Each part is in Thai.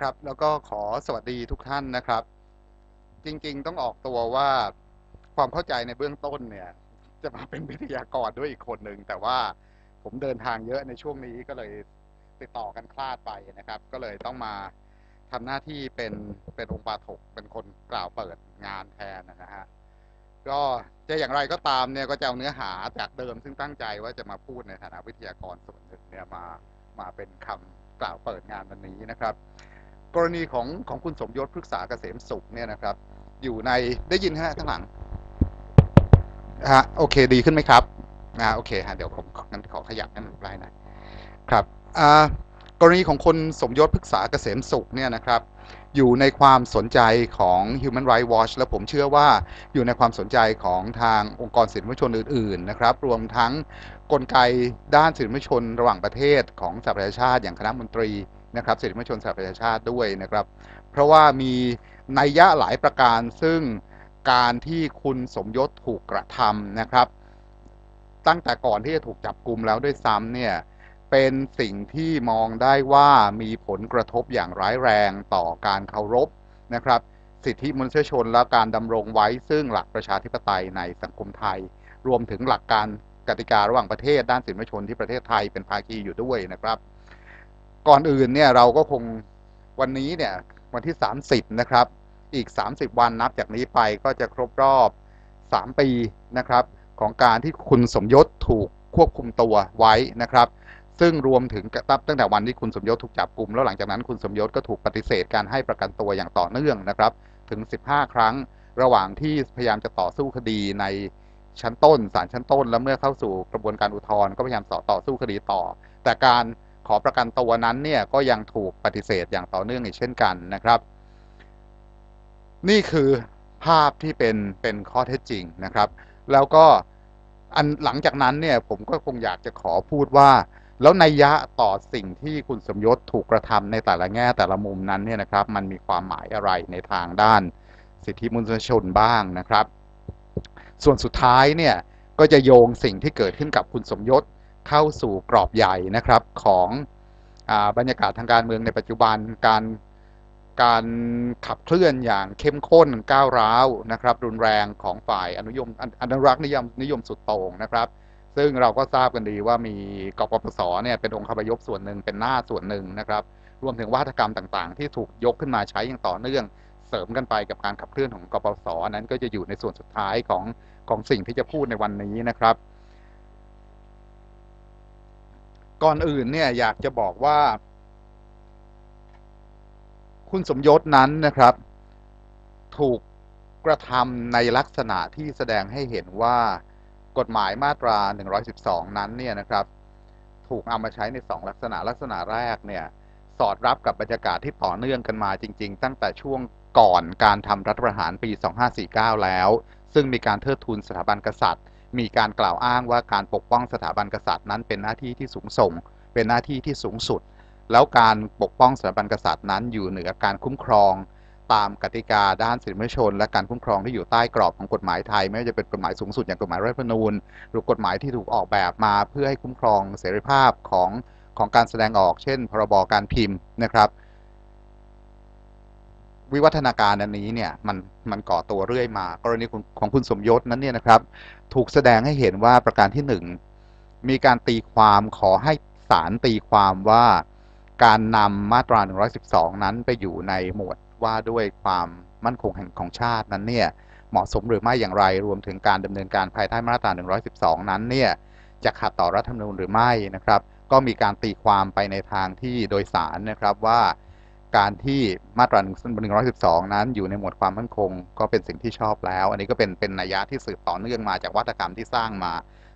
ครับ แล้วก็ขอสวัสดีทุกท่านนะครับ จริง ๆ ต้องออกตัวว่าความเข้าใจในเบื้องต้นเนี่ย จะมาเป็นวิทยากรด้วยอีกคนหนึ่งแต่ว่าผมเดินทางเยอะในช่วงนี้ก็เลยติดต่อกันคลาดไปนะครับ ก็เลยต้องมาทำหน้าที่เป็นเป็นองค์ปาถกเป็นคนกล่าวเปิดงานแทนนะฮะก็จะอย่างไรก็ตามเนี่ยก็จะเอาเนื้อหาจากเดิมซึ่งตั้งใจว่าจะมาพูดในฐานะวิทยากรส่วนหนึ่งเนี่ยมามาเป็นคำกล่าวเปิดงานวันนี้นะครับ กรณีของของคุณสมยศพฤกษาเกษมสุขเนี่ยนะครับ อยู่ในได้ยินฮะข้างหลังฮะโอเค ดีขึ้นไหมครับอ่าโอเคฮะเดี๋ยวผมงั้นขอขยับให้มันใกล้หน่อยครับอ่ากรณีของคนสมยศพฤกษาเกษมสุขเนี่ยนะครับ อยู่ในความสนใจของ Human Rights Watch และผมเชื่อว่าอยู่ในความสนใจของทางองค์กรสิทธิมนุษยชนอื่น ๆ นะครับ รวมทั้งกลไกด้านสิทธิมนุษยชนระหว่างประเทศของสหประชาชาติอย่างคณะมนตรี นะครับสิทธิมนุษยชนสหประชาชาติด้วยนะครับ เพราะว่ามีนัยยะหลายประการซึ่งการที่คุณสมยศถูกกระทำนะครับ ตั้งแต่ก่อนที่จะถูกจับกลุ่มแล้วด้วยซ้ำเนี่ยเป็นสิ่งที่มองได้ว่ามีผลกระทบอย่างร้ายแรงต่อการเคารพนะครับ สิทธิมนุษยชนและการดำรงไว้ซึ่งหลักประชาธิปไตยในสังคมไทย รวมถึงหลักการกติการะหว่างประเทศด้านสิทธิมนุษยชนที่ประเทศไทยเป็นภาคีอยู่ด้วยนะครับ ก่อนอื่นเนี่ยเราก็คงวันนี้เนี่ยวันที่ 30 นะครับ อีก 30 วันนับจากนี้ไปก็จะครบรอบ 3 ปีนะครับ ของการที่คุณสมยศถูกควบคุมตัวไว้นะครับ ซึ่งรวมถึงตั้งแต่วันที่คุณสมยศถูกจับกลุ่มแล้วหลังจากนั้นคุณสมยศก็ถูกปฏิเสธการให้ประกันตัวอย่างต่อเนื่องนะครับ ถึง 15 ครั้งระหว่างที่พยายามจะต่อสู้คดีในชั้นต้นศาลชั้นต้น แล้วเมื่อเข้าสู่กระบวนการอุทธรณ์ก็พยายามต่อต่อสู้คดีต่อ แต่การ ขอประกันตัวนั้นเนี่ยก็ยังถูกปฏิเสธอย่างต่อเนื่องอีกเช่นกันนะครับ นี่คือภาพที่เป็นเป็นข้อเท็จจริงนะครับ แล้วก็อันหลังจากนั้นเนี่ยผมก็คงอยากจะขอพูดว่า แล้วนัยยะต่อสิ่งที่คุณสมยศถูกกระทำในแต่ละแง่แต่ละมุมนั้นเนี่ยนะครับ มันมีความหมายอะไรในทางด้านสิทธิมนุษยชนบ้างนะครับ ส่วนสุดท้ายเนี่ยก็จะโยงสิ่งที่เกิดขึ้นกับคุณสมยศ เข้าสู่กรอบใหญ่นะครับของอบรรยากาศทางการเมืองในปัจจุบันการการขับเคลื่อนอย่างเข้มข้นก้าวร้าวนะครับ รุนแรงของฝ่ายอนุยมอนุรักษ์นิยมนิยมสุดโต่งนะครับ ซึ่งเราก็ทราบกันดีว่ามีกปปสเนี่ยเป็นองค์คาพยพส่วนหนึ่งเป็นหน้าส่วนหนึ่งนะครับ รวมถึงวัฒกรรมต่างๆ ที่ถูกยกขึ้นมาใช้อย่างต่อเนื่อง เสริมกันไปกับการขับเคลื่อนของกปปสนั้นก็จะอยู่ในส่วนสุดท้ายของของสิ่งที่จะพูดในวันนี้นะครับ ก่อนอื่นเนี่ยอยากจะบอกว่า คุณสมยศนั้นนะครับ ถูกกระทำในลักษณะที่แสดงให้เห็นว่ากฎหมายมาตรา 112 นั้นเนี่ยนะครับ ถูกเอามาใช้ใน 2 ลักษณะลักษณะแรกเนี่ยสอดรับกับบรรยากาศที่ต่อเนื่องกันมาจริง ๆ ตั้งแต่ช่วงก่อนการทำรัฐประหารปี 2549 แล้ว ซึ่งมีการเทิดทูนสถาบันกษัตริย์ มีการกล่าวอ้างว่าการปกป้องสถาบันกษัตริย์นั้นเป็นหน้าที่ที่สูงส่ง เป็นหน้าที่ที่สูงสุด แล้วการปกป้องสถาบันกษัตริย์นั้นอยู่เหนือการคุ้มครอง ตามกติกาด้านสิทธิมนุษยชน และการคุ้มครองที่อยู่ใต้กรอบของกฎหมายไทย ไม่ว่าจะเป็นกฎหมายสูงสุดอย่างกฎหมายรัฐธรรมนูญ หรือกฎหมายที่ถูกออกแบบมาเพื่อให้คุ้มครองเสรีภาพของของการแสดงออก เช่น พรบการพิมพ์นะครับวิวัฒนาการอันนี้เนี่ยมันมันก่อตัวเรื่อยมา กรณีของคุณสมยศนั้นเนี่ยนะครับ ถูกแสดงให้เห็นว่าประการที่หนึ่งมีการตีความขอให้ศาลตีความว่าการนำมาตรา 112 นั้นไปอยู่ในหมวดว่าด้วยความมั่นคงแห่งของชาตินั้นเนี่ยเหมาะสมหรือไม่อย่างไรรวมถึงการดำเนินการภายใต้มาตรา 112 นั้นเนี่ยจะขัดต่อรัฐธรรมนูญหรือไม่นะครับ ก็มีการตีความไปในทางที่โดยสารนะครับว่า การที่มาตรา112 นั้นอยู่ในหมวดความมั่นคง ก็เป็นสิ่งที่ชอบแล้ว อันนี้ก็เป็นเป็นนัยยะที่สืบต่อเนื่องมาจากวัฒกรรมที่สร้างมา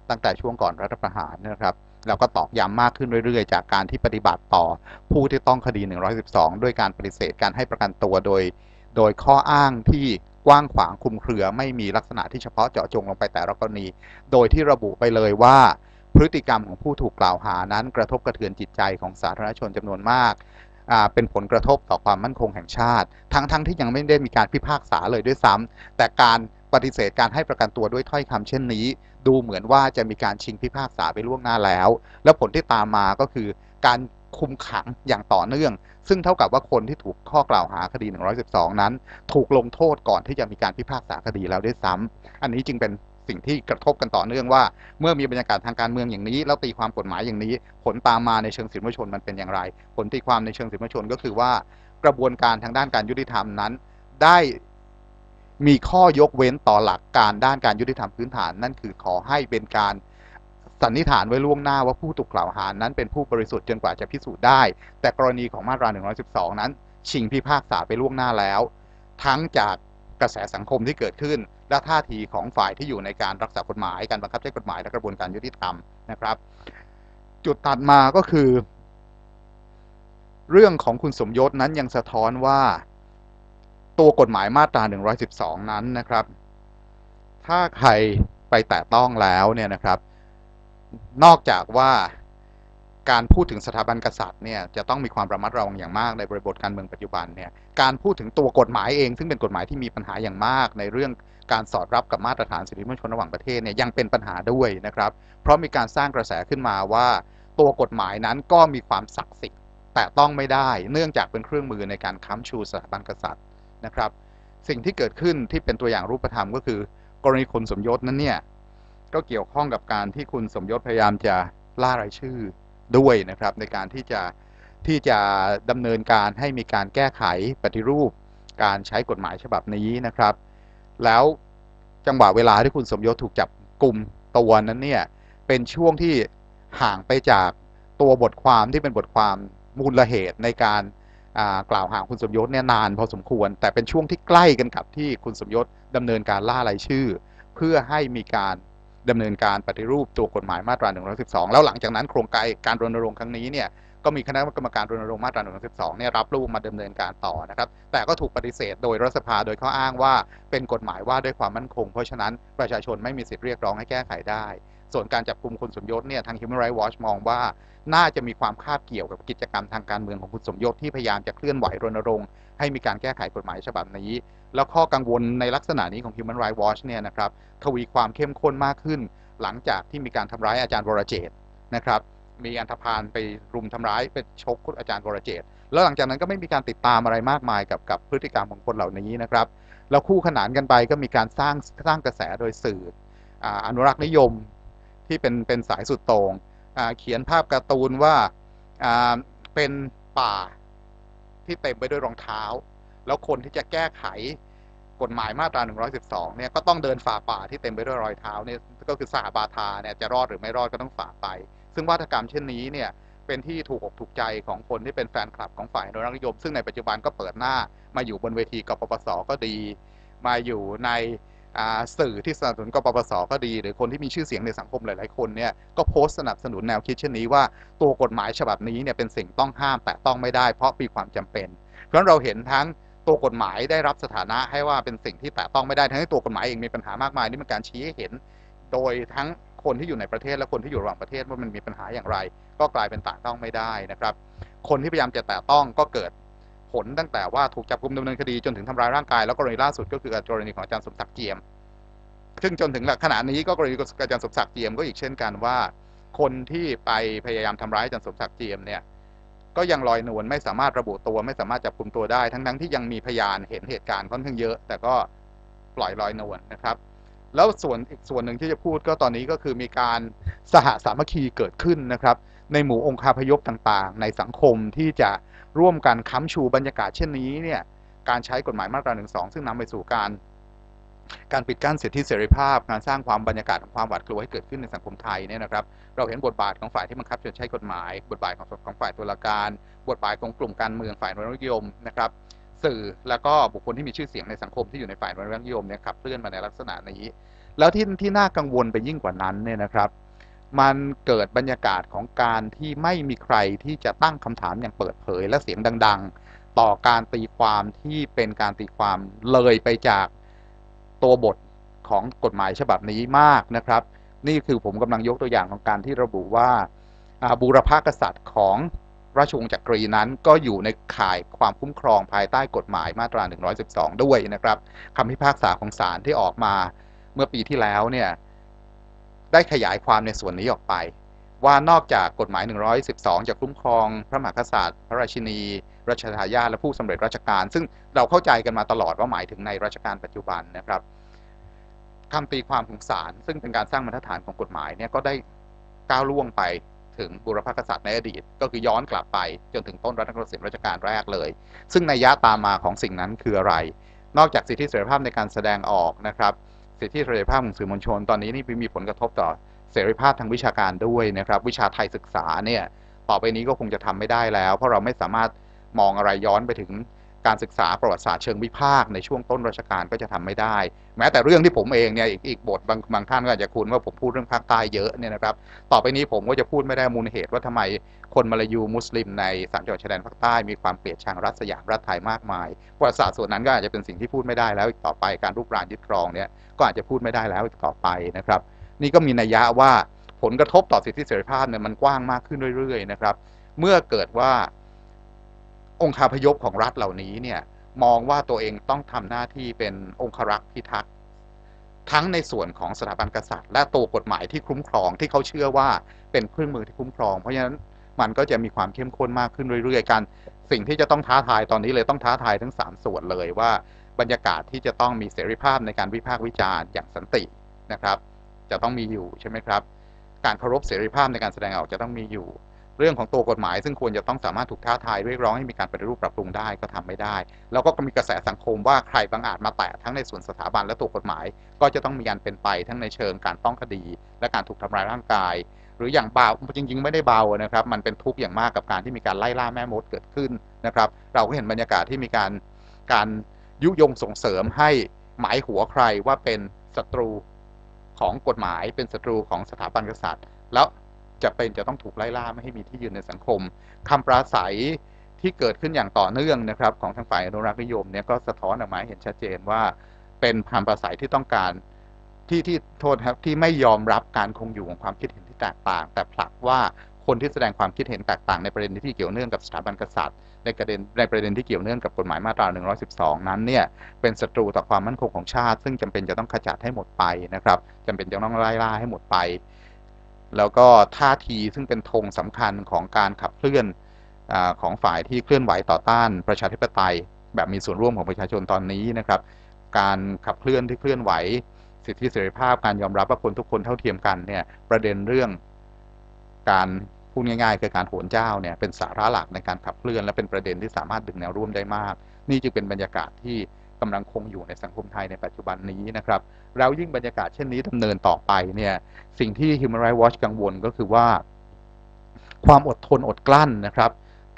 ตั้งแต่ช่วงก่อนรัฐประหารนะครับแล้วก็ตอกย้ำมากขึ้นเรื่อยๆ จากการที่ปฏิบัติต่อผู้ที่ต้องคดี 112 ด้วยการปฏิเสธการให้ประกันตัวโดย โดยข้ออ้างที่กว้างขวางคลุมเครือไม่มีลักษณะที่เฉพาะเจาะจงลงไปแต่ละกรณี โดยที่ระบุไปเลยว่า พฤติกรรมของผู้ถูกกล่าวหานั้นกระทบกระเทือนจิตใจของสาธารณชนจำนวนมาก เป็นผลกระทบต่อความมั่นคงแห่งชาติ ทั้งๆทที่ยังไม่ได้มีการพิพากษาเลยด้วยซ้ำแต่การปฏิเสธการให้ประกันตัวด้วยถ้อยคำเช่นนี้ ดูเหมือนว่าจะมีการชิงพิพากษาไปล่วงหน้าแล้ว แล้วผลที่ตามมาก็คือการคุมขังอย่างต่อเนื่อง ซึ่งเท่ากับว่าคนที่ถูกข้อกล่าวหาคดี 112 นั้น ถูกลงโทษก่อนที่จะมีการพิพากษาคดีแล้วด้วยซ้ำอันนี้จึงเป็น สิ่งที่กระทบกันต่อเนื่องว่า เมื่อมีบรรยากาศทางการเมืองอย่างนี้ แล้วตีความกฎหมายอย่างนี้ ผลตามมาในเชิงสิทธิมนชนมันเป็นอย่างไร ผลตีความในเชิงสิทธิมนชนก็คือว่า กระบวนการทางด้านการยุติธรรมนั้น ได้มีข้อยกเว้นต่อหลักการด้านการยุติธรรมพื้นฐาน นั่นคือขอให้เป็นการสันนิษฐานไว้ล่วงหน้าว่าผู้ถูกกล่าวหานั้นเป็นผู้บริสุทธิ์จนกว่าจะพิสูจน์ได้ แต่กรณีของมาตรา 112 นั้น ชิงพิพากษาไปล่วงหน้าแล้ว ทั้งจากกระแสสังคมที่เกิดขึ้น และท่าทีของฝ่ายที่อยู่ในการรักษากฎหมาย การบังคับใช้กฎหมายและกระบวนการยุติธรรมนะครับ จุดตัดมาก็คือ เรื่องของคุณสมยศนั้นยังสะท้อนว่าตัวกฎหมายมาตรา 112 นั้นนะครับ ถ้าใครไปแตะต้องแล้วเนี่ยนะครับ นอกจากว่าการพูดถึงสถาบันกษัตริย์เนี่ยจะต้องมีความระมัดระวังอย่างมากในบริบทการเมืองปัจจุบันเนี่ยการพูดถึงตัวกฎหมายเอง ซึ่งเป็นกฎหมายที่มีปัญหาอย่างมากในเรื่อง การสอดรับกับมาตรฐานสิทธิมนุษยชนระหว่างประเทศเนี่ยยังเป็นปัญหาด้วยนะครับ เพราะมีการสร้างกระแสขึ้นมาว่า ตัวกฎหมายนั้นก็มีความศักดิ์สิทธิ์แต่ต้องไม่ได้เนื่องจากเป็นเครื่องมือในการค้ำชูสถาบันกษัตริย์นะครับ สิ่งที่เกิดขึ้นที่เป็นตัวอย่างรูปธรรมก็คือ กรณีคุณสมยศนั้นเนี่ยก็เกี่ยวข้องกับการที่คุณสมยศพยายามจะล่ารายชื่อด้วยนะครับในการที่จะที่จะดำเนินการให้มีการแก้ไขปฏิรูปการใช้กฎหมายฉบับนี้นะครับ แล้วจังหวะเวลาที่คุณสมยศถูกจับกลุ่มตัวนั้นเนี่ยเป็นช่วงที่ห่างไปจากตัวบทความที่เป็นบทความมูลเหตุในการกล่าวหาคุณสมยศเนี่ยนานพอสมควร แต่เป็นช่วงที่ใกล้กันกับที่คุณสมยศดำเนินการล่ารายชื่อ เพื่อให้มีการดำเนินการปฏิรูปตัวกฎหมายมาตรา 112 แล้วหลังจากนั้นโครงการการรณรงค์ครั้งนี้เนี่ย ก็มีคณะกรรมการรณรงค์มาตรา112เนี่ยรับรูปมาดำเนินการต่อนะครับ แต่ก็ถูกปฏิเสธโดยรัฐสภาโดยเขาอ้างว่าเป็นกฎหมายว่าด้วยความมั่นคง เพราะฉะนั้นประชาชนไม่มีสิทธิ์เรียกร้องให้แก้ไขได้ ส่วนการจับกลุ่มคุณสมยศเนี่ยทาง Human Rights Watch มองว่าน่าจะมีความคาบเกี่ยวกับกิจกรรมทางการเมืองของคุณสมยศที่พยายามจะเคลื่อนไหวรณรงค์ให้มีการแก้ไขกฎหมายฉบับนี้ แล้วข้อกังวลในลักษณะนี้ของ Human Rights Watch เนี่ยนะครับทวีความเข้มข้นมากขึ้น หลังจากที่มีการทำร้ายอาจารย์วรเจตนะครับ มีอันธพาลไปรุมทำร้ายไปชกอาจารย์วรเจตแล้วหลังจากนั้นก็ไม่มีการติดตามอะไรมากมายกับกับพฤติกรรมของคนเหล่านี้นะครับ แล้วคู่ขนานกันไปก็มีการสร้างสร้างกระแสโดยสื่ออนุรักษ์นิยมที่เป็นเป็นสายสุดโตง่งเขียนภาพการ์ตูนว่าเป็นป่าที่เต็มไปด้วยรองเท้า แล้วคนที่จะแก้ไขกฎหมายมาตรา 112 เนี่ยก็ต้องเดินฝ่าป่าที่เต็มไปด้วยรอยเท้าเนี่ยก็คือสหบาทาเนี่ยจะรอดหรือไม่รอดก็ต้องฝ่าไป ซึ่งวัฒกรรมเช่นนี้เนี่ยเป็นที่ถูกอกถูกใจของคนที่เป็นแฟนคลับของฝ่ายอนุรักษ์นิยม ซึ่งในปัจจุบันก็เปิดหน้ามาอยู่บนเวทีกปปสก็ดี มาอยู่ในสื่อที่สนับสนุนกปปสก็ดี หรือคนที่มีชื่อเสียงในสังคมหลาย ๆ คนเนี่ยก็โพสต์สนับสนุนแนวคิดเช่นนี้ว่าตัวกฎหมายฉบับนี้เนี่ยเป็นสิ่งต้องห้ามแต่ต้องไม่ได้เพราะมีความจำเป็น เพราะเราเห็นทั้งตัวกฎหมายได้รับสถานะให้ว่าเป็นสิ่งที่แตะต้องไม่ได้ทั้งที่ตัวกฎหมายเองมีปัญหามากมายนี่เป็นการชี้ให้เห็น โดยทั้ง คนที่อยู่ในประเทศและคนที่อยู่ระหว่างประเทศว่ามันมีปัญหาอย่างไร ก็กลายเป็นแตะต้องไม่ได้นะครับ คนที่พยายามจะแตะต้องก็เกิดผลตั้งแต่ว่าถูกจับกุมดำเนินคดีจนถึงทำร้ายร่างกายแล้วกรณีล่าสุดก็คือกรณีของอาจารย์สมศักดิ์เจียม ซึ่งจนถึงขณะนี้ก็กรณีอาจารย์สมศักดิ์เจียมก็อีกเช่นกันว่า คนที่ไปพยายามทำร้ายอาจารย์สมศักดิ์เจียมเนี่ยก็ยังลอยนวลไม่สามารถระบุตัวไม่สามารถจับกลุ่มตัวได้ ทั้งทั้งที่ยังมีพยานเห็นเหตุการณ์ค่อนข้างเยอะ แต่ก็ปล่อยลอยนวลนะครับ แล้วส่วนอีกส่วนหนึ่งที่จะพูดก็ตอนนี้ก็คือมีการสหสามัคคีเกิดขึ้นนะครับ ในหมู่องค์คาพยพต่างๆ ในสังคมที่จะร่วมกันค้ำชูบรรยากาศเช่นนี้เนี่ยการใช้กฎหมายมาตราหนึ่งสองซึ่งนำไปสู่การ การปิดกั้นสิทธิเสรีภาพ การสร้างความบรรยากาศของความหวาดกลัวให้เกิดขึ้นในสังคมไทยเนี่ยนะครับ เราเห็นบทบาทของฝ่ายที่บังคับใช้กฎหมาย บทบาทของของฝ่ายตุลาการ บทบาทของกลุ่มการเมืองฝ่ายนรัฐนิยมนะครับ สื่อแล้วก็บุคคลที่มีชื่อเสียงในสังคมที่อยู่ในฝ่ายนรัฐนิยมเนี่ยขับเคลื่อนมาในลักษณะนี้ แล้วที่ที่น่ากังวลไปยิ่งกว่านั้นเนี่ยนะครับ มันเกิดบรรยากาศของการที่ไม่มีใครที่จะตั้งคำถามอย่างเปิดเผยและเสียงดัง ๆ ต่อการตีความที่เป็นการตีความเลยไปจากตัวบทของกฎหมายฉบับนี้มากนะครับ นี่คือผมกำลังยกตัวอย่างของการที่ระบุว่าบูรพากษัตริย์ของ ราชวงศ์จักรีนั้นก็อยู่ในข่ายความคุ้มครองภายใต้กฎหมายมาตรา 112 ด้วยนะครับคำพิพากษาของศาลที่ออกมาเมื่อปีที่แล้วเนี่ยได้ขยายความในส่วนนี้ออกไป ว่านอกจากกฎหมาย 112 จะคุ้มครอง พระมหากษัตริย์ พระราชินี รัชทายาทและผู้สำเร็จราชการ ซึ่งเราเข้าใจกันมาตลอดว่าหมายถึงในรัชกาลปัจจุบันนะครับคำตีความของศาลซึ่งเป็นการสร้างมาตรฐานของกฎหมายเนี่ยก็ได้ก้าวล่วงไป ถึงบุรพกษัตริย์ในอดีต ก็คือย้อนกลับไปจนถึงต้นรัตนโกสินทร์รัชกาลแรกเลย ซึ่งในยะตามมาของสิ่งนั้นคืออะไร นอกจากสิทธิเสรีภาพในการแสดงออกนะครับสิทธิเสรีภาพของสื่อมวลชนตอนนี้นี่มีผลกระทบต่อเสรีภาพทางวิชาการด้วยนะครับ วิชาไทยศึกษาเนี่ยต่อไปนี้ก็คงจะทำไม่ได้แล้ว เพราะเราไม่สามารถมองอะไรย้อนไปถึง การศึกษาประวัติศาสตร์เชิงวิพากษ์ในช่วงต้นรัชกาลก็จะทำไม่ได้ แม้แต่เรื่องที่ผมเองเนี่ยอีกอีกบทบางบางท่านก็อาจจะคุ้นว่าผมพูดเรื่องภาคใต้เยอะเนี่ยนะครับ ต่อไปนี้ผมก็จะพูดไม่ได้มูลเหตุว่าทำไมคนมาลายูมุสลิมในสามจังหวัดชายแดนภาคใต้มีความเกลียดชังรัฐสยามรัฐไทยมากมายประวัติศาสตร์ส่วนนั้นก็อาจจะเป็นสิ่งที่พูดไม่ได้แล้วอีกต่อไปการรุกรานยึดครองเนี่ยก็อาจจะพูดไม่ได้แล้วอีกต่อไปนะครับ นี่ก็มีนัยยะว่าผลกระทบต่อสิทธิเสรีภาพเนี่ยมันกว้างมากขึ้นเรื่อยๆนะครับเมื่อเกิดว่า องค์คาพยพของรัฐเหล่านี้เนี่ยมองว่าตัวเองต้องทำหน้าที่เป็นองครักษ์พิทักษ์ทั้งในส่วนของสถาบันกษัตริย์ และตัวกฎหมายที่คุ้มครองที่เขาเชื่อว่าเป็นเครื่องมือที่คุ้มครอง เพราะฉะนั้นมันก็จะมีความเข้มข้นมากขึ้นเรื่อยๆกัน สิ่งที่จะต้องท้าทายตอนนี้เลยต้องท้าทายทั้ง 3 ส่วนเลยว่าบรรยากาศที่จะต้องมีเสรีภาพในการวิพากษ์วิจารณ์อย่างสันตินะครับ จะต้องมีอยู่ใช่ไหมครับ การเคารพเสรีภาพในการแสดงออกจะต้องมีอยู่ เรื่องของตัวกฎหมาย ซึ่งควรจะต้องสามารถถูกท้าทายเรียกร้องให้มีการปฏิรูปปรับปรุงได้ก็ทำไม่ได้ แล้วก็มีกระแสสังคมว่าใครบางอาจมาแตะทั้งในส่วนสถาบันและตัวกฎหมาย ก็จะต้องมีการเป็นไปทั้งในเชิงการต้องคดี และการถูกทำร้ายร่างกาย หรืออย่างเบาจริงๆ ไม่ได้เบานะครับมันเป็นทุกข์อย่างมากกับการที่มีการไล่ล่าแม่มดเกิดขึ้นนะครับ เราก็เห็นบรรยากาศที่มีการการยุยงส่งเสริมให้หมายหัวใครว่าเป็นศัตรูของกฎหมายเป็นศัตรูของสถาบันกษัตริย์ แล้ว จะเป็นจะต้องถูกไล่ล่าไม่ให้มีที่ยืนในสังคมคำปราศัยที่เกิดขึ้นอย่างต่อเนื่องนะครับของทางฝ่ายอนุรักษ์นิยมเนี่ยก็สะท้อนออกมาเห็นชัดเจนว่าเป็นคำปราศัยที่ต้องการที่ที่โทษครับที่ไม่ยอมรับการคงอยู่ของความคิดเห็นที่แตกต่าง แต่ผลักว่าคนที่แสดงความคิดเห็นแตกต่างในประเด็นที่เกี่ยวเนื่องกับสถาบันกษัตริย์ ในประเด็นในประเด็นที่เกี่ยวเนื่องกับกฎหมายมาตรา 112 นั้นเนี่ยเป็นศัตรูต่อความมั่นคงของชาติ ซึ่งจำเป็นจะต้องขจัดให้หมดไปนะครับจำเป็นจะต้องไล่ล่าให้หมดไป แล้วก็ท่าทีซึ่งเป็นธงสำคัญของการขับเคลื่อนอของฝ่ายที่เคลื่อนไหวต่อต้านประชาธิปไตย แบบมีส่วนร่วมของประชาชนตอนนี้นะครับ การขับเคลื่อนที่เคลื่อนไหว สิทธิเสรีภาพการยอมรับว่าคนทุกคนเท่าเทียมกันเนี่ยประเด็นเรื่องการพูดง่ายๆคือการโหนเจ้าเนี่ยเป็นสาระหลักในการขับเคลื่อนและเป็นประเด็นที่สามารถดึงแนวร่วมได้มาก นี่จึงเป็นบรรยากาศที่ กำลังคงอยู่ในสังคมไทยในปัจจุบันนี้นะครับแล้วยิ่งบรรยากาศเช่นนี้ดำเนินต่อไปเนี่ยสิ่งที่ Human Rights Watch กังวลก็คือว่า ความอดทนอดกลั้นนะครับ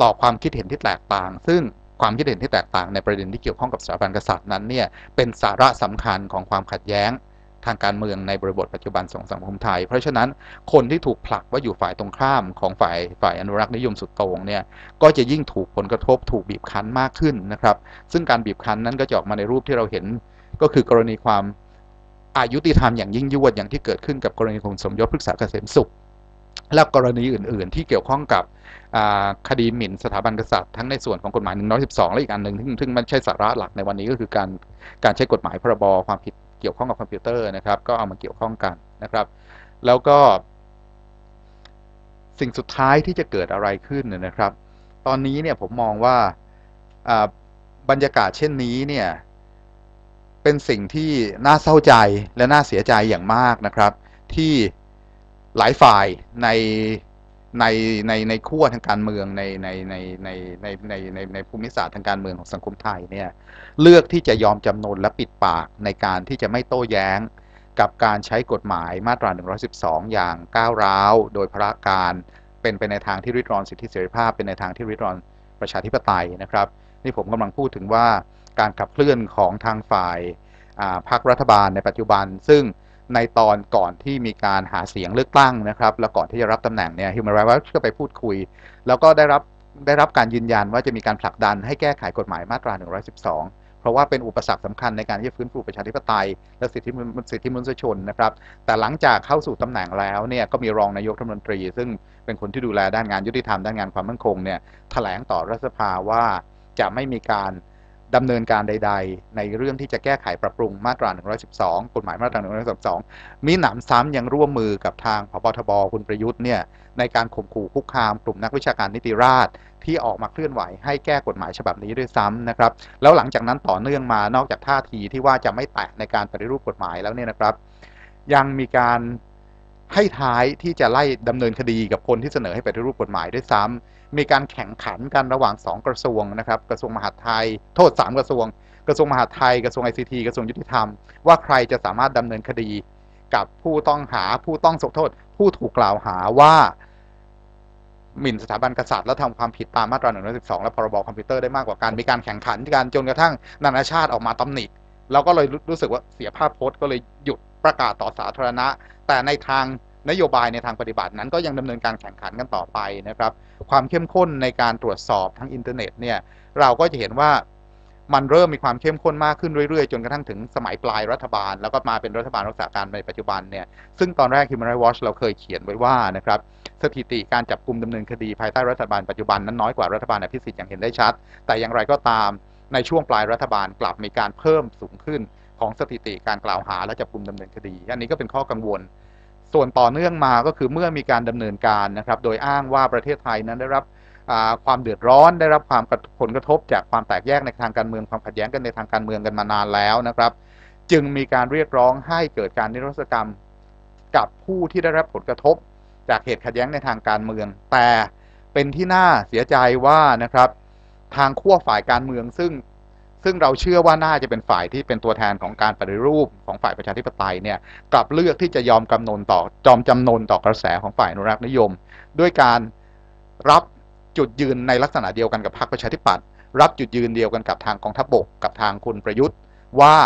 ต่อความคิดเห็นที่แตกต่าง ซึ่งความคิดเห็นที่แตกต่างในประเด็นที่เกี่ยวข้องกับสถาบันกษัตริย์นั้นเนี่ยเป็นสาระสำคัญของความขัดแย้ง ทางการเมืองในบริบทปัจจุบันของสังคมไทย เพราะฉะนั้นคนที่ถูกผลักว่าอยู่ฝ่ายตรงข้ามของฝ่ายฝ่ายอนุรักษ์นิยมสุดโต่งเนี่ยก็จะยิ่งถูกผลกระทบถูกบีบคั้นมากขึ้นนะครับ ซึ่งการบีบคั้นนั้นก็จะออกมาในรูปที่เราเห็นก็คือกรณีความอายุติธรรมอย่างยิ่งยวดอย่างที่เกิดขึ้นกับกรณีของสมยศพฤกษาเกษมสุข และกรณีอื่น ๆ ที่เกี่ยวข้องกับคดีหมิ่นสถาบันกษัตริย์ทั้งในส่วนของกฎหมาย 112 และอีกอันหนึ่งซึ่งมันใช่สาระหลักในวันนี้ก็คือการการใช้กฎหมายพรบความผิด กี่ยวข้องกับคอมพิวเตอร์นะครับ ก็เอามาเกี่ยวข้องกันนะครับ แล้วก็ สิ่งสุดท้ายที่จะเกิดอะไรขึ้นนะครับ ตอนนี้เนี่ยผมมองว่าบรรยากาศเช่นนี้เนี่ยเป็นสิ่งที่น่าเศร้าใจและน่าเสียใจอย่างมากนะครับ ที่หลายฝ่ายใน ในในในขั้วทางการเมืองในในในในในในในในภูมิศาสตร์ทางการเมืองของสังคมไทยเนี่ยเลือกที่จะยอมจำนนและปิดปากในการที่จะไม่โต้แย้งกับการใช้กฎหมายมาตรา 112 อย่างก้าวร้าว โดยพระการเป็นไปในทางที่ริดรอนสิทธิเสรีภาพ เป็นในทางที่ริดรอนประชาธิปไตยนะครับ นี่ผมกำลังพูดถึงว่าการขับเคลื่อนของทางฝ่ายพรรครัฐบาลในปัจจุบัน ซึ่ง ในตอนก่อนที่มีการหาเสียงเลือกตั้งนะครับ แล้วก่อนที่จะรับตำแหน่งเนี่ย Human Rights Watch ก็ไปพูดคุย แล้วก็ได้รับได้รับการยืนยันว่าจะมีการผลักดันให้แก้ไขกฎหมายมาตรา 112 เพราะว่าเป็นอุปสรรคสำคัญในการที่จะฟื้นฟูประชาธิปไตย และสิทธิสิทธิมนุษยชนนะครับ แต่หลังจากเข้าสู่ตำแหน่งแล้วเนี่ยก็มีรองนายกรัฐมนตรี ซึ่งเป็นคนที่ดูแลด้านงานยุติธรรมด้านงานความมั่นคงเนี่ยแถลงต่อรัฐสภาว่าจะไม่มีการ ดำเนินการใด ๆ ในเรื่องที่จะแก้ไขปรับปรุงมาตรา 112 กฎหมายมาตรา 112 มีหนำซ้ำยังร่วมมือกับทางพบทบคุณประยุทธ์เนี่ยในการข่มขู่คุกคามกลุ่มนักวิชาการนิติราษฎร์ที่ออกมาเคลื่อนไหวให้แก้กฎหมายฉบับนี้ด้วยซ้ำนะครับ แล้วหลังจากนั้นต่อเนื่องมานอกจากท่าทีที่ว่าจะไม่แตะในการปฏิรูปกฎหมายแล้วเนี่ยนะครับ ยังมีการให้ท้ายที่จะไล่ดำเนินคดีกับคนที่เสนอให้ปฏิรูปกฎหมายด้วยซ้ำ มีการแข่งขันกันระหว่าง 2 กระทรวงนะครับ กระทรวงมหาดไทย โทษ 3 กระทรวง กระทรวงมหาดไทย กระทรวงไอซีทีกระทรวงยุติธรรม ว่าใครจะสามารถดำเนินคดีกับผู้ต้องหาผู้ต้องสกโทษ ผู้ถูกกล่าวหาว่าหมิ่นสถาบันกษัตริย์และทำความผิดตามมาตรา112 และพรบคอมพิวเตอร์ได้มากกว่ากันมีการแข่งขันกันจนกระทั่งนานาชาติออกมาตำหนิเราก็เลยรู้สึกว่าเสียภาพพจน์ก็เลยหยุดประกาศต่อสาธารณะ แต่ในทาง นโยบายในทางปฏิบัตินั้นก็ยังดำเนินการแข่งขันกันต่อไปนะครับ ความเข้มข้นในการตรวจสอบทางอินเทอร์เน็ตเนี่ยเราก็จะเห็นว่ามันเริ่มมีความเข้มข้นมากขึ้นเรื่อยๆ จนกระทั่งถึงสมัยปลายรัฐบาล แล้วก็มาเป็นรัฐบาลรักษาการในปัจจุบันเนี่ยซึ่งตอนแรก Human Rights Watch เราเคยเขียนไว้ว่านะครับสถิติการจับกลุ่มดำเนินคดีภายใต้รัฐบาลปัจจุบันนั้นน้อยกว่ารัฐบาลอภิสิทธิ์อย่างเห็นได้ชัด แต่อย่างไรก็ตามในช่วงปลายรัฐบาลกลับมีการเพิ่มสูงขึ้นของสถิติการกล่าวหาและจับกลุ่มดำเนินคดี อันนี้ก็เป็นข้อกังวล ส่วนต่อเนื่องมาก็คือเมื่อมีการดำเนินการนะครับ โดยอ้างว่าประเทศไทยนั้นได้รับความเดือดร้อนได้รับความผลกระทบจากความแตกแยกในทางการเมืองความขัดแย้งกันในทางการเมืองกันมานานแล้วนะครับ จึงมีการเรียกร้องให้เกิดการนิรโทษกรรมกับผู้ที่ได้รับผลกระทบ จากเหตุขัดแย้งในทางการเมือง แต่เป็นที่น่าเสียใจว่านะครับ ทางขั้วฝ่ายการเมืองซึ่ง ซึ่งเราเชื่อว่าน่าจะเป็นฝ่ายที่เป็นตัวแทนของการปฏิรูปของฝ่ายประชาธิปไตยเนี่ยกลับเลือกที่จะยอมกำนนต่อจอมจำนนต่อกระแสของฝ่ายอนุรักษ์นิยม ด้วยการรับจุดยืนในลักษณะเดียวกันกับพรรคประชาธิปัตย์รับจุดยืนเดียวกันกับทางกองทัพบบกกับทางคุณประยุทธ์ ว่า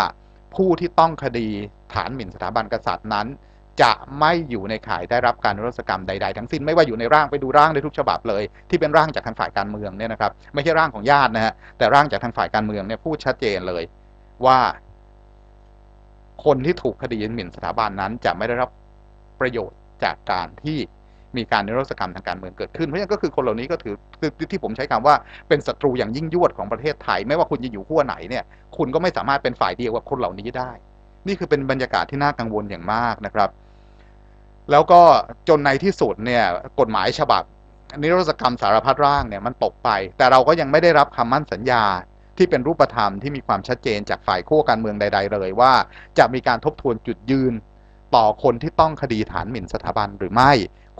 ผู้ที่ต้องคดีฐานหมิ่นสถาบันกษัตริย์นั้น จะไม่อยู่ในข่ายได้รับการนิรศกรรมใดๆทั้งสิ้นไม่ว่าอยู่ในร่างไปดูร่างได้ทุกฉบับเลย ที่เป็นร่างจากทางฝ่ายการเมืองเนี่ยนะครับไม่ใช่ร่างของญาตินะฮะแต่ร่างจากทางฝ่ายการเมืองเนี่ยพูดชัดเจนเลยว่า คนที่ถูกคดีหมิ่นสถาบันนั้น จะไม่ได้รับประโยชน์จากการที่มีการนิรศกรรมทางการเมืองเกิดขึ้นเพราะฉะนั้นก็คือคนเหล่านี้ก็ถือที่ผมใช้คำว่าเป็นศัตรูอย่างยิ่งยวดของประเทศไทย ไม่ว่าคุณจะอยู่ขั้วไหนเนี่ย คุณก็ไม่สามารถเป็นฝ่ายเดียวกับคนเหล่านี้ได้ นี่คือเป็นบรรยากาศที่น่ากังวลอย่างมากนะครับ แล้วก็จนในที่สุดเนี่ยกฎหมายฉบับ นิรศกรรมสารพัดร่างเนี่ยมันตกไป แต่เราก็ยังไม่ได้รับคำมั่นสัญญาที่เป็นรูปธรรมที่มีความชัดเจนจากฝ่ายขั้วการเมืองใด ๆ เลยว่าจะมีการทบทวนจุดยืนต่อคนที่ต้องคดีฐานหมิ่นสถาบันหรือไม่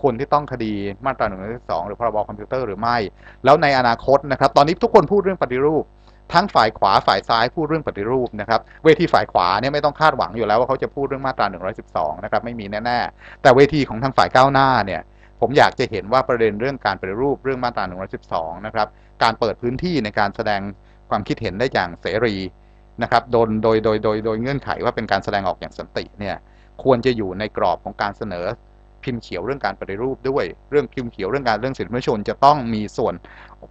คนที่ต้องคดีมาตราหนึ่งสองหรือพรบคอมพิวเตอร์หรือไม่ แล้วในอนาคตนะครับ ตอนนี้ทุกคนพูดเรื่องปฏิรูป ทั้งฝ่ายขวาฝ่ายซ้ายพูดเรื่องปฏิรูปนะครับ เวทีฝ่ายขวาเนี่ยไม่ต้องคาดหวังอยู่แล้วว่าเขาจะพูดเรื่องมาตรา 112 นะครับไม่มีแน่ๆ แต่เวทีของทางฝ่ายก้าวหน้าเนี่ยผมอยากจะเห็นว่าประเด็นเรื่องการปฏิรูปเรื่องมาตรา 112 นะครับการเปิดพื้นที่ในการแสดงความคิดเห็นได้อย่างเสรีนะครับโดยโดยโดยโดยโดยเงื่อนไขว่าเป็นการแสดงออกอย่างสันติเนี่ยควรจะอยู่ในกรอบของการเสนอพิมพ์เขียวเรื่องการปฏิรูปด้วยเรื่องพิมพ์เขียวเรื่องการเรื่องสิทธิมนุษยชนจะต้องมีส่วน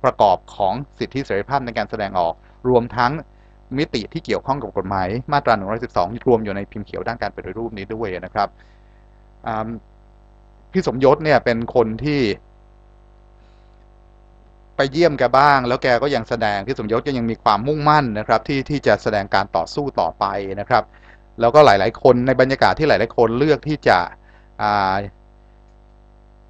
ประกอบของสิทธิเสรีภาพในการแสดงออก รวมทั้งมิติที่เกี่ยวข้องกับกฎหมายมาตรา 112 รวมอยู่ในพิมพ์เขียวด้านการปฏิรูปนี้ด้วยนะครับพี่สมยศเนี่ยเป็นคนที่ ไปเยี่ยมแกบ้าง แล้วแกก็ยังแสดงพี่สมยศก็ยังมีความมุ่งมั่นนะครับ ที่ที่จะแสดงการต่อสู้ต่อไปนะครับ แล้วก็หลาย ๆ คนในบรรยากาศที่หลาย ๆ คนเลือกที่จะ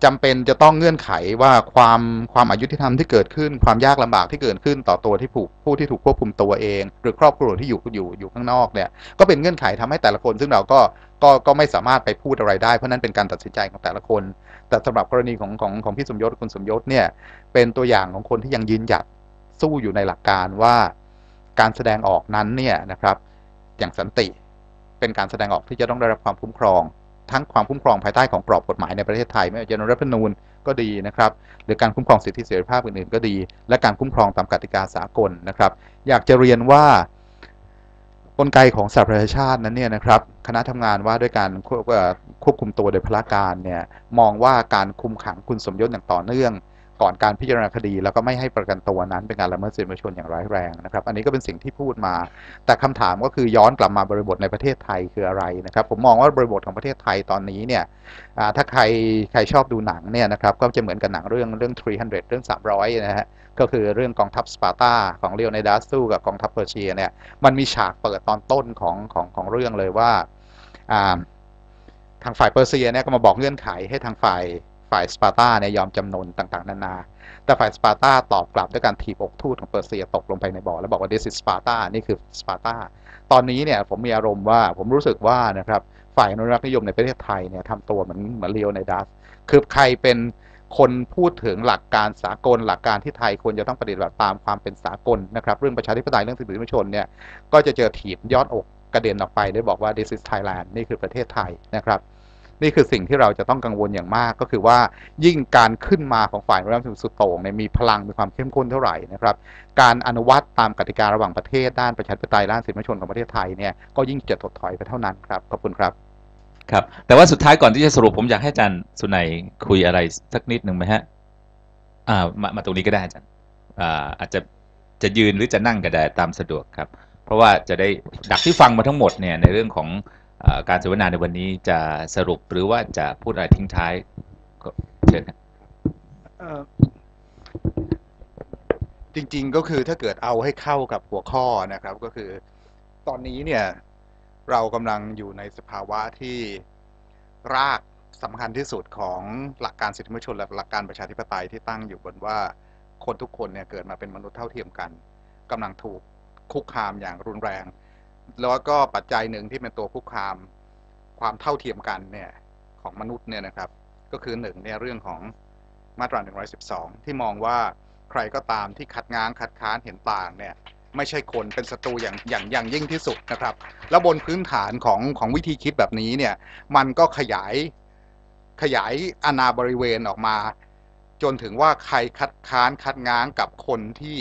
จำเป็นจะต้องเงื่อนไขว่าความความอายุที่ทำที่เกิดขึ้น ความยากลำบากที่เกิดขึ้นต่อตัวที่ผูกผู้ที่ถูกควบคุมตัวเอง หรือครอบครัวที่อยู่อยู่อยู่ข้างนอกเนี่ยก็เป็นเงื่อนไขทำให้แต่ละคน ซึ่งเราก็ก็ก็ไม่สามารถไปพูดอะไรได้เพราะนั้นเป็นการตัดสินใจของแต่ละคน แต่สำหรับกรณีของของของพี่สมยศคุณสมยศเนี่ยเป็นตัวอย่างของคนที่ยังยืนหยัดสู้อยู่ในหลักการว่าการแสดงออกนั้นเนี่ยนะครับอย่างสันติเป็นการแสดงออกที่จะต้องได้รับความคุ้มครอง ทั้งความคุ้มครองภายใต้ของกรอบกฎหมายในประเทศไทยไม่ว่าจะรัฐธรรมนูญก็ดีนะครับหรือการคุ้มครองสิทธิเสรีภาพอื่นๆก็ดี และการคุ้มครองตามกติกาสากลนะครับ อยากจะเรียนว่ากลไกของสหประชาชาตินั้นเนี่ยนะครับคณะทำงานว่าด้วยการควบคุมตัวโดยพละการเนี่ยมองว่าการคุมขังคุณสมยศอย่างต่อเนื่อง ก่อนการพิจารณาคดี แล้วก็ไม่ให้ประกันตัวนั้นเป็นการละเมิดสิทธิมนุษยชนอย่างร้ายแรงนะครับ อันนี้ก็เป็นสิ่งที่พูดมา แต่คำถามก็คือย้อนกลับมาบริบทในประเทศไทยคืออะไรนะครับ ผมมองว่าบริบทของประเทศไทยตอนนี้เนี่ยถ้าใครใครชอบดูหนังเนี่ยนะครับก็จะเหมือนกับหนังเรื่องเรื่อง 300 เรื่อง 300 นะฮะก็คือเรื่องกองทัพสปาร์ตาของเลโอนิดัสสู้กับกองทัพเปอร์เซียเนี่ยมันมีฉากเปิดตอนต้นของของของเรื่องเลยว่าอ่าทางฝ่ายเปอร์เซียเนี่ยก็มาบอกเงื่อนไขให้ทางฝ่าย ฝ่ายสปาร์ตาเนี่ยยอมจำนนต่างๆ นานา แต่ฝ่ายสปาร์ตาตอบกลับด้วยการถีบอกทูตของเปอร์เซียตกลงไปในบ่อแล้วบอกว่า this is Sparta นี่คือสปาร์ตาตอนนี้เนี่ยผมมีอารมณ์ว่าผมรู้สึกว่านะครับฝ่ายอนุรักษ์นิยมในประเทศไทยเนี่ยทำตัวเหมือนเหมือนเลียวในดัสคือใครเป็นคนพูดถึงหลักการสากลหลักการที่ไทยควรจะต้องปฏิบัติตามความเป็นสากลนะครับ เรื่องประชาธิปไตยเรื่องสิทธิมนุษยชนเนี่ยก็จะเจอถีบยอดอกกระเด็นออกไปได้บอกว่า this is Thailand นี่คือประเทศไทยนะครับ นี่คือสิ่งที่เราจะต้องกังวลอย่างมากก็คือว่ายิ่งการขึ้นมาของฝ่ายรัฐมนตรีสุดโต่งเนี่ยมีพลังมีความเข้มข้นเท่าไหร่นะครับการอนุวัตตามกติการะหว่างประเทศด้านประชาธิปไตยด้านสิทธิมนุษยชนของประเทศไทยเนี่ยก็ยิ่งจะถดถอยไปเท่านั้นครับขอบคุณครับครับ แต่ว่าสุดท้ายก่อนที่จะสรุปผมอยากให้อาจารย์สุนัยคุยอะไรสักนิดหนึ่งไหมฮะอ่ามามาตรงนี้ก็ได้อาจารย์อ่าอาจจะจะยืนหรือจะนั่งก็ได้ตามสะดวกครับ เพราะว่าจะได้ดักที่ฟังมาทั้งหมดเนี่ยในเรื่องของ การเสวนาในวันนี้จะสรุปหรือว่าจะพูดอะไรทิ้งท้ายก็เชิญครับจริง ๆ ก็คือถ้าเกิดเอาให้เข้ากับหัวข้อนะครับ ก็คือตอนนี้เนี่ยเรากำลังอยู่ในสภาวะที่รากสำคัญที่สุดของหลักการสิทธิมนุษยชนและหลักการประชาธิปไตยที่ตั้งอยู่บนว่าคนทุกคนเนี่ยเกิดมาเป็นมนุษย์เท่าเทียมกันกำลังถูกคุกคามอย่างรุนแรง แล้วก็ปัจจัยหนึ่งที่เป็นตัวคุกคามความเท่าเทียมกันเนี่ยของมนุษย์เนี่ยนะครับ ก็คือหนึ่งเนี่ยเรื่องของมาตรา 112 ที่มองว่าใครก็ตามที่ขัดง้างขัดค้านเห็นต่างเนี่ยไม่ใช่คนเป็นศัตรูอย่างอย่างอย่างยิ่งที่สุดนะครับ แล้วบนพื้นฐานของของวิธีคิดแบบนี้เนี่ยมันก็ขยายขยายอาณาบริเวณออกมา จนถึงว่าใครคัดค้านคัดง้างกับคนที่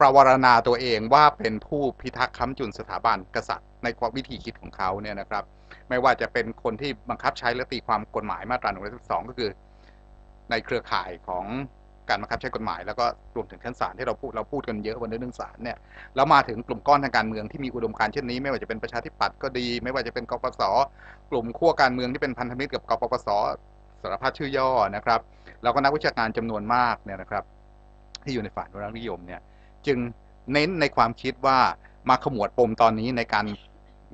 ประวรณาตัวเองว่าเป็นผู้พิทักษ์ค้ำจุนสถาบันกษัตริย์ ในความวิธีคิดของเขาเนี่ยนะครับ ไม่ว่าจะเป็นคนที่บังคับใช้และตีความกฎหมายมาตรา112ก็คือ ในเครือข่ายของการบังคับใช้กฎหมาย แล้วก็รวมถึงขั้นศาลที่เราพูดเราพูดกันเยอะวันนี้เรื่องศาลเนี่ยแล้วมาถึงกลุ่มก้อนทางการเมืองที่มีอุดมการณ์เช่นนี้ ไม่ว่าจะเป็นประชาธิปัตย์ก็ดี ไม่ว่าจะเป็นกปสกลุ่มขั้วการเมืองที่เป็นพันธมิตรกับกปปสสารพัดชื่อย่อนะครับ แล้วก็นักวิชาการจำนวนมากเนี่ยนะครับ ที่อยู่ในฝ่ายนุรักนิยมเนี่ย จึงเน้นในความคิดว่ามาขมวดปมตอนนี้ในการ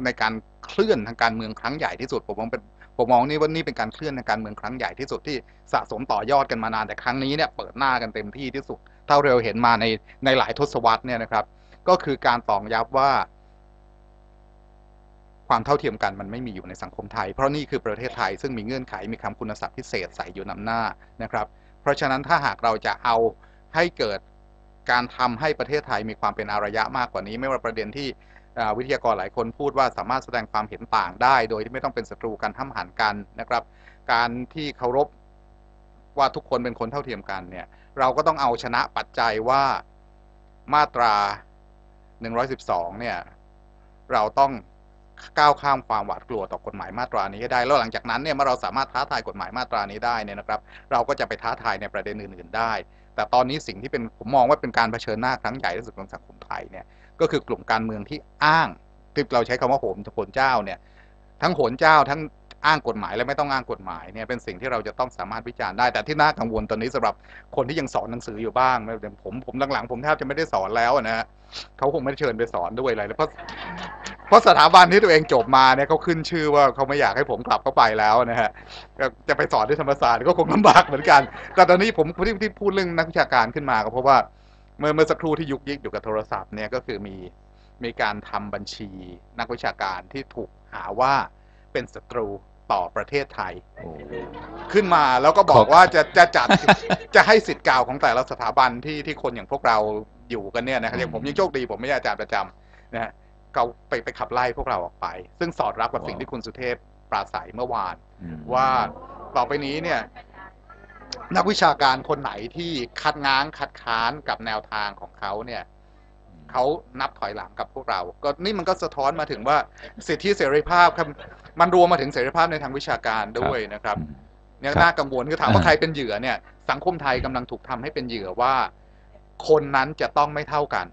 ในการเคลื่อนทางการเมืองครั้งใหญ่ที่สุดผมมองเป็นผมมองนี่ว่านี่เป็นการเคลื่อนทางการเมืองครั้งใหญ่ที่สุดที่สะสมต่อยอดกันมานานแต่ครั้งนี้เนี่ยเปิดหน้ากันเต็มที่ที่สุด เท่าเราเห็นมาในในหลายทศวรรษเนี่ยนะครับ ก็คือการตอกย้ำว่า ความเท่าเทียมกันมันไม่มีอยู่ในสังคมไทย เพราะนี่คือประเทศไทยซึ่งมีเงื่อนไขมีคำคุณศัพท์พิเศษใส่อยู่นำหน้านะครับ เพราะฉะนั้นถ้าหากเราจะเอาให้เกิด การทำให้ประเทศไทยมีความเป็นอารยะมากกว่านี้ ไม่ว่าประเด็นที่วิทยากรหลายคนพูดว่าสามารถแสดงความเห็นต่างได้ โดยที่ไม่ต้องเป็นศัตรูกันห้าหันกันนะครับ การที่เคารพว่าทุกคนเป็นคนเท่าเทียมกันเนี่ยเราก็ต้องเอาชนะปัจจัยว่ามาตรา 112 เนี่ย เราต้องก้าวข้ามความหวาดกลัวต่อกฎหมายมาตรานี้ให้ได้ แล้วหลังจากนั้นเนี่ยเมื่อเราสามารถท้าทายกฎหมายมาตรานี้ได้เนี่ยนะครับ เราก็จะไปท้าทายในประเด็นอื่น ๆ ได้ แต่ตอนนี้สิ่งที่เป็นผมมองว่าเป็นการเผชิญหน้าครั้งใหญ่ที่สุดของสังคมไทยเนี่ยก็คือกลุ่มการเมืองที่อ้างที่เราใช้คำว่าโหมโหนเจ้าเนี่ยทั้งโหนเจ้าทั้งอ้างกฎหมายและไม่ต้องอ้างกฎหมายเนี่ยเป็นสิ่งที่เราจะต้องสามารถวิจารณ์ได้ แต่ที่น่ากังวลตอนนี้สำหรับคนที่ยังสอนหนังสืออยู่บ้างอย่างผมผมหลังๆ ผมแทบจะไม่ได้สอนแล้วนะฮะเขาคงไม่เชิญไปสอนด้วยอะไรเลยเพราะ เพราะสถาบันที่ตัวเองจบมาเนี่ยเขาขึ้นชื่อว่าเขาไม่อยากให้ผมกลับเข้าไปแล้วนะฮะจะไปสอนที่ธรรมศาสตร์ก็คงลำบากเหมือนกัน แต่ตอนนี้ผมที่ที่พูดเรื่องนักวิชาการขึ้นมาก็เพราะว่าเมื่อเมื่อสักครู่ที่ยุกยิกอยู่กับโทรศัพท์เนี่ยก็คือมีมีการทำบัญชีนักวิชาการที่ถูกหาว่าเป็นศัตรูต่อประเทศไทย ขึ้นมาแล้วก็บอกว่าจะจะจัดจะให้สิทธิ์เก่าของแต่ละสถาบันที่ที่คนอย่างพวกเราอยู่กันเนี่ยนะครับอย่างผมยังโชคดีผมไม่ใช่อาจารย์ประจำนะฮะ เขาไปไปขับไล่พวกเราออกไป ซึ่งสอดรับกับสิ่งที่คุณสุเทพปราศัยเมื่อวาน ว่าต่อไปนี้เนี่ยนักวิชาการคนไหนที่คัดง้างคัดค้านกับแนวทางของเขาเนี่ยเขานับถอยหลังกับพวกเรา ก็นี่มันก็สะท้อนมาถึงว่าสิทธิเสรีภาพครับมันรวมมาถึงเสรีภาพในทางวิชาการด้วยนะครับเนี่ยครับน่ากังวลคือถามว่าอ่าใครเป็นเหยื่อเนี่ย สังคมไทยกำลังถูกทำให้เป็นเหยื่อว่า คนนั้นจะต้องไม่เท่ากัน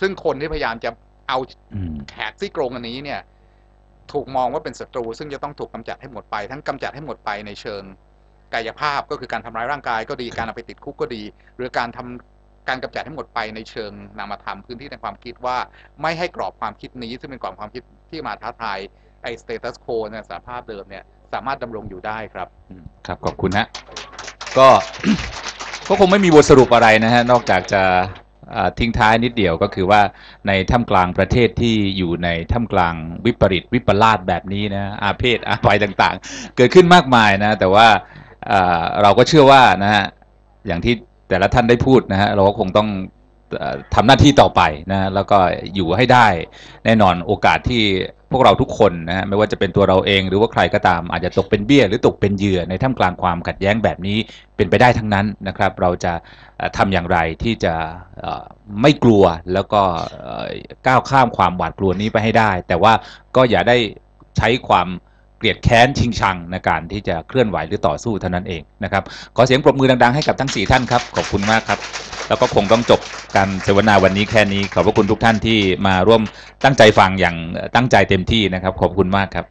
ซึ่งคนที่พยายามจะ เอาอืมแขกซี่โครงอันนี้เนี่ย ถูกมองว่าเป็นศัตรู ซึ่งจะต้องถูกกำจัดให้หมดไป ทั้งกำจัดให้หมดไปในเชิงกายภาพก็คือการทำร้ายร่างกายก็ดีการเอาไปติดคุกก็ดี หรือการทำการกำจัดให้หมดไปในเชิงนามธรรมพื้นที่ในความคิดว่าไม่ให้กรอบความคิดนี้ ซึ่งเป็นกรอบความคิดที่มาท้าทายไอ้สเตตัสโคเนี่ยสภาพเดิมเนี่ยสามารถดำรงอยู่ได้ครับอืมครับขอบคุณฮะก็ก็คงไม่มีบทสรุปอะไรนะฮะนอกจากจะอ่า ทิ้งท้ายนิดเดียวก็คือว่าในท่ามกลางประเทศที่อยู่ในท่ามกลางวิปริตวิปลาสแบบนี้นะอาเพศอาภัยต่างๆ เกิดขึ้นมากมายนะแต่ว่าเราก็เชื่อว่านะฮะอย่างที่แต่ละท่านได้พูดนะฮะเราก็คงต้อง ทำหน้าที่ต่อไปนะแล้วก็อยู่ให้ได้แน่นอนโอกาสที่พวกเราทุกคนนะไม่ว่าจะเป็นตัวเราเองหรือว่าใครก็ตามอาจจะตกเป็นเบี้ยหรือตกเป็นเหยื่อในท่ามกลางความขัดแย้งแบบนี้เป็นไปได้ทั้งนั้นนะครับ เราจะเอ่อทำอย่างไรที่จะไม่กลัวแล้วก็ก้าวข้ามความหวาดกลัวนี้ไปให้ได้ แต่ว่าก็อย่าได้ใช้ความ เกลียดแค้นชิงชังในการที่จะเคลื่อนไหวหรือต่อสู้เท่านั้นเองนะครับขอเสียงปรบมือดังๆให้กับทั้งสี่ท่านครับขอบคุณมากครับ แล้วก็คงต้องจบการเสวนาวันนี้แค่นี้ ขอบพระคุณทุกท่านที่มาร่วมตั้งใจฟังอย่างตั้งใจเต็มที่นะครับ ขอบคุณมากครับ